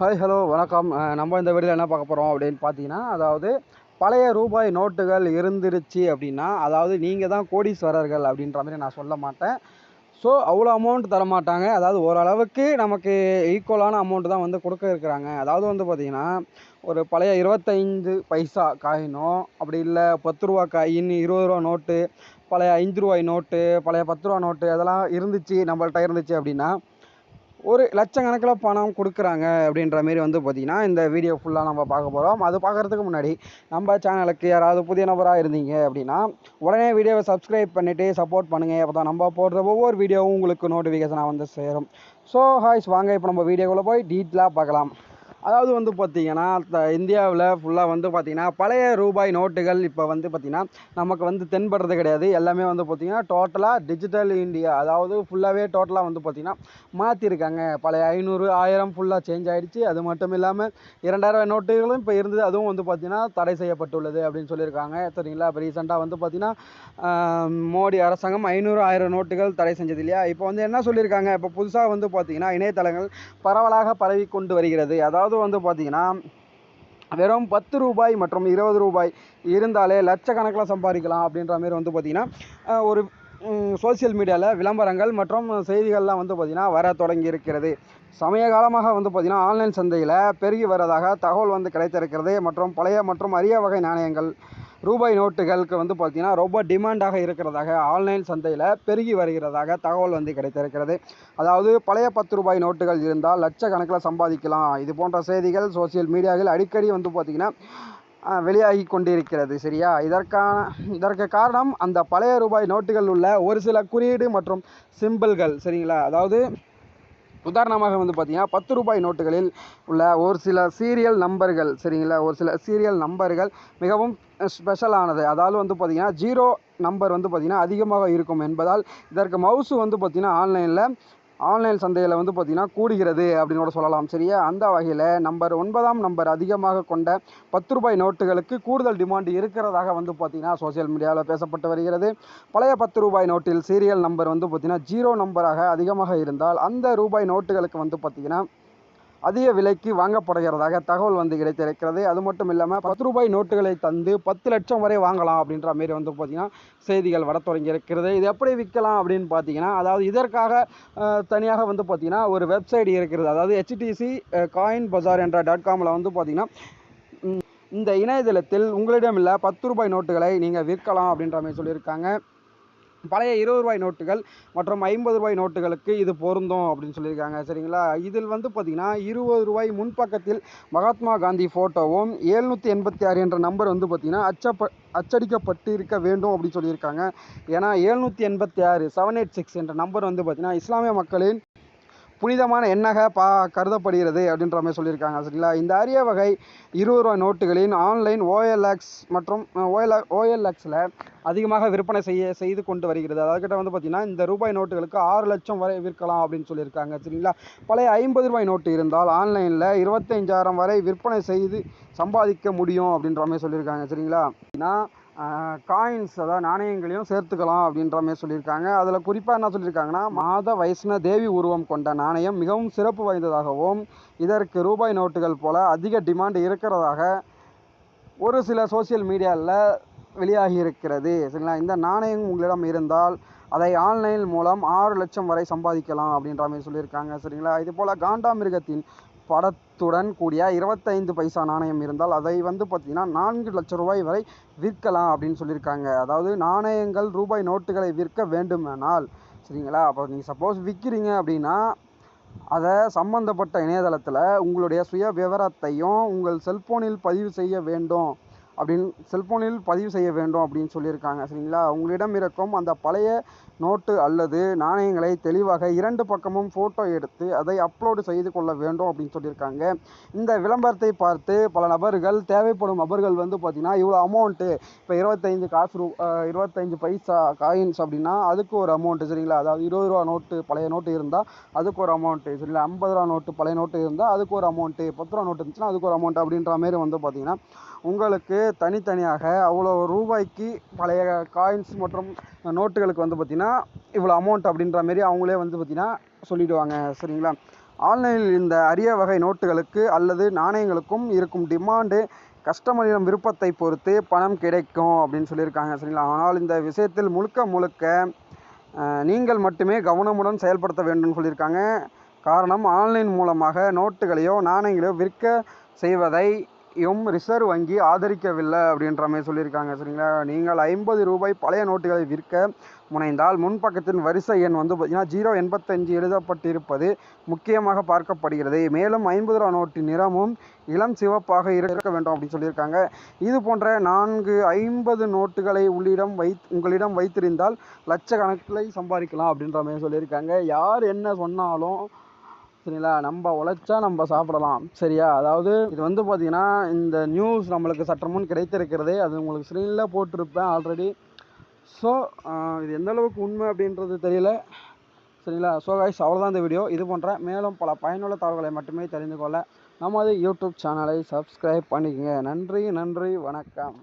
Hi hello வணக்கம். நம்ம இந்த வீடியோவில் என்ன பார்க்க போகிறோம் அப்படின்னு பார்த்தீங்கன்னா அதாவது பழைய ரூபாய் நோட்டுகள் இருந்துருச்சு அப்படின்னா அதாவது நீங்கள் தான் கோடீஸ்வரர்கள் அப்படின்ற மாதிரி நான் சொல்ல மாட்டேன். ஸோ அவ்வளோ அமௌண்ட் தர மாட்டாங்க அதாவது ஓரளவுக்கு நமக்கு ஈக்குவலான அமௌண்ட் தான் வந்து கொடுக்க இருக்கிறாங்க. அதாவது வந்து பார்த்திங்கன்னா ஒரு பழைய இருபத்தைந்து பைசா காயினோ அப்படி இல்லை பத்து ரூபா காயின் இருபது ரூபா நோட்டு பழைய ஐந்து ரூபாய் நோட்டு பழைய பத்து ரூபா நோட்டு அதெல்லாம் இருந்துச்சு நம்மள்ட்ட இருந்துச்சு அப்படின்னா ஒரு லட்சக்கணக்கில் பணம் கொடுக்குறாங்க அப்படின்ற மாரி வந்து பார்த்திங்கன்னா இந்த வீடியோ ஃபுல்லாக நம்ம பார்க்க போகிறோம் அது பார்க்குறதுக்கு முன்னாடி நம்ம சேனலுக்கு யாராவது புதிய நபராக இருந்தீங்க அப்படின்னா உடனே வீடியோவை சப்ஸ்கிரைப் பண்ணிவிட்டு சப்போர்ட் பண்ணுங்கள் அப்போ தான் நம்ம போடுற ஒவ்வொரு வீடியோவும் உங்களுக்கு நோட்டிஃபிகேஷனாக வந்து சேரும். ஸோ ஹாய்ஸ் வாங்க இப்போ நம்ம வீடியோக்குள்ளே போய் டீட்டெயிலாக பார்க்கலாம். அதாவது வந்து பார்த்திங்கன்னா இந்தியாவில் ஃபுல்லாக வந்து பார்த்திங்கன்னா பழைய ரூபாய் நோட்டுகள் இப்போ வந்து பார்த்திங்கன்னா நமக்கு வந்து தென்படுறது கிடையாது. எல்லாமே வந்து பார்த்திங்கன்னா டோட்டலாக டிஜிட்டல் இந்தியா அதாவது ஃபுல்லாகவே டோட்டலாக வந்து பார்த்திங்கன்னா மாற்றிருக்காங்க பழைய ஐநூறு ஆயிரம் ஃபுல்லாக சேஞ்ச் ஆகிடுச்சு அது மட்டும் இல்லாமல் இரண்டாயிரம் நோட்டுகளும் இப்போ இருந்தது. அதுவும் வந்து பார்த்திங்கன்னா தடை செய்யப்பட்டுள்ளது அப்படின்னு சொல்லியிருக்காங்க. சரிங்களா? இப்போ ரீசெண்டாக வந்து பார்த்திங்கன்னா மோடி அரசாங்கம் ஐநூறு ஆயிரம் நோட்டுகள் தடை செஞ்சது இல்லையா? இப்போ வந்து என்ன சொல்லியிருக்காங்க? இப்போ புதுசாக வந்து பார்த்திங்கன்னா இணையதளங்கள் பரவலாக பரவி கொண்டு வருகிறது. அதாவது வந்து பார்த்திங்கன்னா வெறும் பத்து ரூபாய் மற்றும் இருபது ரூபாய் இருந்தாலே லட்சக்கணக்கில் சம்பாதிக்கலாம் அப்படின்ற மாதிரி வந்து பார்த்திங்கன்னா ஒரு சோஷியல் மீடியாவில் விளம்பரங்கள் மற்றும் செய்திகள்லாம் வந்து பார்த்திங்கன்னா வர தொடங்கி இருக்கிறது சமய காலமாக வந்து பார்த்திங்கன்னா ஆன்லைன் சந்தையில் பெருகி வரதாக தகவல் வந்து கிடைத்திருக்கிறது மற்றும் பழைய மற்றும் அரிய வகை நாணயங்கள் ரூபாய் நோட்டுகளுக்கு வந்து பார்த்திங்கன்னா ரொம்ப டிமாண்டாக இருக்கிறதாக ஆன்லைன் சந்தையில் பெருகி வருகிறதாக தகவல் வந்து கிடைத்திருக்கிறது. அதாவது பழைய பத்து ரூபாய் நோட்டுகள் இருந்தால் லட்சக்கணக்கில் சம்பாதிக்கலாம். இது போன்ற செய்திகள் சோஷியல் மீடியாவில் அடிக்கடி வந்து பார்த்திங்கன்னா வெளியாகி கொண்டிருக்கிறது. சரியா? இதற்கான இதற்கு காரணம் அந்த பழைய ரூபாய் நோட்டுகள் உள்ள ஒரு சில குறியீடு மற்றும் சிம்பிள்கள். சரிங்களா? அதாவது உதாரணமாக வந்து பார்த்திங்கன்னா பத்து ரூபாய் நோட்டுகளில் உள்ள ஒரு சில சீரியல் நம்பர்கள் சரிங்களா? ஒரு சில சீரியல் நம்பர்கள் மிகவும் ஸ்பெஷலானது. அதாவது வந்து பார்த்திங்கன்னா ஜீரோ நம்பர் வந்து பார்த்திங்கன்னா அதிகமாக இருக்கும் என்பதால் இதற்கு மவுசு வந்து பார்த்திங்கன்னா ஆன்லைனில் ஆன்லைன் சந்தையில் வந்து பார்த்திங்கன்னா கூடுகிறது அப்படின்னு கூட சொல்லலாம். சரியா? அந்த வகையில் நம்பர் ஒன்பதாம் நம்பர் அதிகமாக கொண்ட பத்து ரூபாய் நோட்டுகளுக்கு கூடுதல் டிமாண்ட் இருக்கிறதாக வந்து பார்த்திங்கன்னா சோஷியல் மீடியாவில் பேசப்பட்டு வருகிறது. பழைய பத்து ரூபாய் நோட்டில் சீரியல் நம்பர் வந்து பார்த்திங்கன்னா ஜீரோ நம்பராக அதிகமாக இருந்தால் அந்த ரூபாய் நோட்டுகளுக்கு வந்து பார்த்திங்கன்னா அதிக விலைக்கு வாங்கப்படுகிறதாக தகவல் வந்து கிடைத்திருக்கிறது. அது மட்டும் இல்லாமல் பத்து ரூபாய் நோட்டுகளை தந்து பத்து லட்சம் வரை வாங்கலாம் அப்படின்ற மாரி வந்து பார்த்திங்கன்னா செய்திகள் வர தொடங்கி இருக்கிறது. இது எப்படி விற்கலாம் அப்படின்னு பார்த்தீங்கன்னா அதாவது இதற்காக தனியாக வந்து பார்த்திங்கன்னா ஒரு வெப்சைட் இருக்கிறது. அதாவது ஹெச்டிசி காயின் பஜார் என்ற டாட் காமில் வந்து பார்த்திங்கன்னா இந்த இணையதளத்தில் உங்களிடம் உள்ள பத்து ரூபாய் நோட்டுகளை நீங்கள் விற்கலாம் அப்படின்ற மாதிரி சொல்லியிருக்காங்க. பழைய இருபது ரூபாய் நோட்டுகள் மற்றும் ஐம்பது ரூபாய் நோட்டுகளுக்கு இது பொருந்தும் அப்படின்னு சொல்லியிருக்காங்க சரிங்களா? இதில் வந்து பார்த்திங்கன்னா இருபது ரூபாய் முன்பக்கத்தில் மகாத்மா காந்தி ஃபோட்டோவும் எழுநூற்றி எண்பத்தி ஆறு என்ற நம்பர் வந்து பார்த்திங்கன்னா அச்சப்ப அச்சடிக்கப்பட்டு இருக்க வேண்டும் அப்படின்னு சொல்லியிருக்காங்க. ஏன்னா ஏழ்நூற்றி எண்பத்தி ஆறு செவன் எயிட் சிக்ஸ் என்ற நம்பர் வந்து பார்த்திங்கன்னா இஸ்லாமிய மக்களின் புனிதமான எண்ணாக பா கருதப்படுகிறது அப்படின்ற மாதிரி சொல்லியிருக்காங்க. சரிங்களா? இந்த அரிய வகை இருபது ரூபாய் நோட்டுகளின் ஆன்லைன் ஓஎல்எக்ஸ் மற்றும் ஓஎல் ஓஎல்எக்ஸில் அதிகமாக விற்பனை செய்ய செய்து கொண்டு வருகிறது. அதுக்கிட்ட வந்து பார்த்திங்கன்னா இந்த ரூபாய் நோட்டுகளுக்கு ஆறு லட்சம் வரை விற்கலாம் அப்படின்னு சொல்லியிருக்காங்க. சரிங்களா? பழைய ஐம்பது ரூபாய் நோட்டு இருந்தால் ஆன்லைனில் இருபத்தஞ்சாயிரம் வரை விற்பனை செய்து சம்பாதிக்க முடியும் அப்படின்ற மாதிரி சொல்லியிருக்காங்க. சரிங்களா? நான் காயின்ஸ் அதாவது நாணயங்களையும் சேர்த்துக்கலாம் அப்படின்ற மாதிரி சொல்லியிருக்காங்க. அதில் குறிப்பாக என்ன சொல்லியிருக்காங்கன்னா மாத வைஷ்ண தேவி உருவம் கொண்ட நாணயம் மிகவும் சிறப்பு வாய்ந்ததாகவும் இதற்கு ரூபாய் நோட்டுகள் போல அதிக டிமாண்ட் இருக்கிறதாக ஒரு சில சோஷியல் மீடியாவில் வெளியாகி இருக்கிறது. சரிங்களா? இந்த நாணயம் உங்களிடம் இருந்தால் அதை ஆன்லைன் மூலம் ஆறு லட்சம் வரை சம்பாதிக்கலாம் அப்படின்ற மாதிரி சொல்லியிருக்காங்க. சரிங்களா? இது போல் காண்டாமிருகத்தின் படத்துடன் கூடிய இருபத்தைந்து பைசா நாணயம் இருந்தால் அதை வந்து பார்த்திங்கன்னா நான்கு லட்ச ரூபாய் வரை விற்கலாம் அப்படின்னு சொல்லியிருக்காங்க. அதாவது நாணயங்கள் ரூபாய் நோட்டுகளை விற்க வேண்டுமானால் சரிங்களா? அப்போ நீங்கள் சப்போஸ் விற்கிறீங்க அப்படின்னா அதை சம்பந்தப்பட்ட இணையதளத்தில் உங்களுடைய சுய விவரத்தையும் உங்கள் செல்போனில் பதிவு செய்ய வேண்டும். அப்படின்னு செல்போனில் பதிவு செய்ய வேண்டும் அப்படின்னு சொல்லியிருக்காங்க. சரிங்களா? உங்களிடம் இருக்கும் அந்த பழைய நோட்டு அல்லது நாணயங்களை தெளிவாக இரண்டு பக்கமும் ஃபோட்டோ எடுத்து அதை அப்லோடு செய்து கொள்ள வேண்டும் அப்படின்னு சொல்லியிருக்காங்க. இந்த விளம்பரத்தை பார்த்து பல நபர்கள் தேவைப்படும் நபர்கள் வந்து பார்த்திங்கன்னா இவ்வளோ அமௌண்ட்டு இப்போ இருபத்தைந்து காசு ரூ இருபத்தஞ்சு பைசா காயின்ஸ் அப்படின்னா அதுக்கு ஒரு அமௌண்ட்டு சரிங்களா? அதாவது இருபது ரூபா நோட்டு பழைய நோட்டு இருந்தால் அதுக்கு ஒரு அமௌண்ட்டு சரிங்களா? ஐம்பது ரூபா நோட்டு பழைய நோட்டு இருந்தால் அதுக்கு ஒரு அமௌண்ட்டு பத்து ரூபா நோட்டு இருந்துச்சுன்னா அதுக்கு ஒரு அமௌண்ட் அப்படின்ற மாரி வந்து பார்த்திங்கன்னா உங்களுக்கு தனித்தனியாக அவ்வளோ ரூபாய்க்கு பழைய காயின்ஸ் மற்றும் நோட்டுகளுக்கு வந்து பார்த்திங்கன்னா இவ்வளோ அமௌண்ட் அப்படின்ற மாரி அவங்களே வந்து பார்த்திங்கன்னா சொல்லிவிடுவாங்க சரிங்களா? ஆன்லைனில் இந்த அரிய வகை நோட்டுகளுக்கு அல்லது நாணயங்களுக்கும் இருக்கும் டிமாண்டு கஸ்டமரிடம் விருப்பத்தை பொறுத்து பணம் கிடைக்கும் அப்படின்னு சொல்லியிருக்காங்க. சரிங்களா? ஆனால் இந்த விஷயத்தில் முழுக்க முழுக்க நீங்கள் மட்டுமே கவனமுடன் செயல்படுத்த வேண்டும் சொல்லியிருக்காங்க. காரணம் ஆன்லைன் மூலமாக நோட்டுகளையோ நாணயங்களையோ விற்க செய்வதை யும் ரிசர்வ் வங்கி ஆதரிக்கவில்லை அப்படின்ற மாதிரி சொல்லியிருக்காங்க சரிங்களா? நீங்கள் ஐம்பது ரூபாய் பழைய நோட்டுகளை விற்க முனைந்தால் முன்பக்கத்தின் வரிசை எண் வந்து பார்த்தீங்கன்னா ஜீரோ எண்பத்தஞ்சு எழுதப்பட்டிருப்பது முக்கியமாக பார்க்கப்படுகிறது. மேலும் ஐம்பது ரூபா நோட்டின் நிறமும் இளம் சிவப்பாக இருக்க வேண்டும் அப்படின்னு சொல்லியிருக்காங்க. இது போன்ற நான்கு ஐம்பது நோட்டுகளை உள்ளிடம் வை உங்களிடம் வைத்திருந்தால் லட்சக்கணக்கில் சம்பாதிக்கலாம் அப்படின்ற மாதிரி சொல்லியிருக்காங்க. யார் என்ன சொன்னாலும் சரிங்களா? நம்ம உழைச்சா நம்ம சாப்பிடலாம். சரியா? அதாவது இது வந்து பார்த்தீங்கன்னா இந்த நியூஸ் நம்மளுக்கு சற்று முன் கிடைத்திருக்கிறது அது உங்களுக்கு ஸ்க்ரீனில் போட்டிருப்பேன் ஆல்ரெடி ஸோ இது எந்த அளவுக்கு உண்மை அப்படின்றது தெரியல. சரிங்களா? ஸோ கைஸ் அவ்வளோதான் இந்த வீடியோ இது போன்ற மேலும் பல பயனுள்ள தகவல்களை மட்டுமே தெரிந்து கொள்ள நமது யூடியூப் சேனலை சப்ஸ்கிரைப் பண்ணிக்கங்க. நன்றி நன்றி வணக்கம்.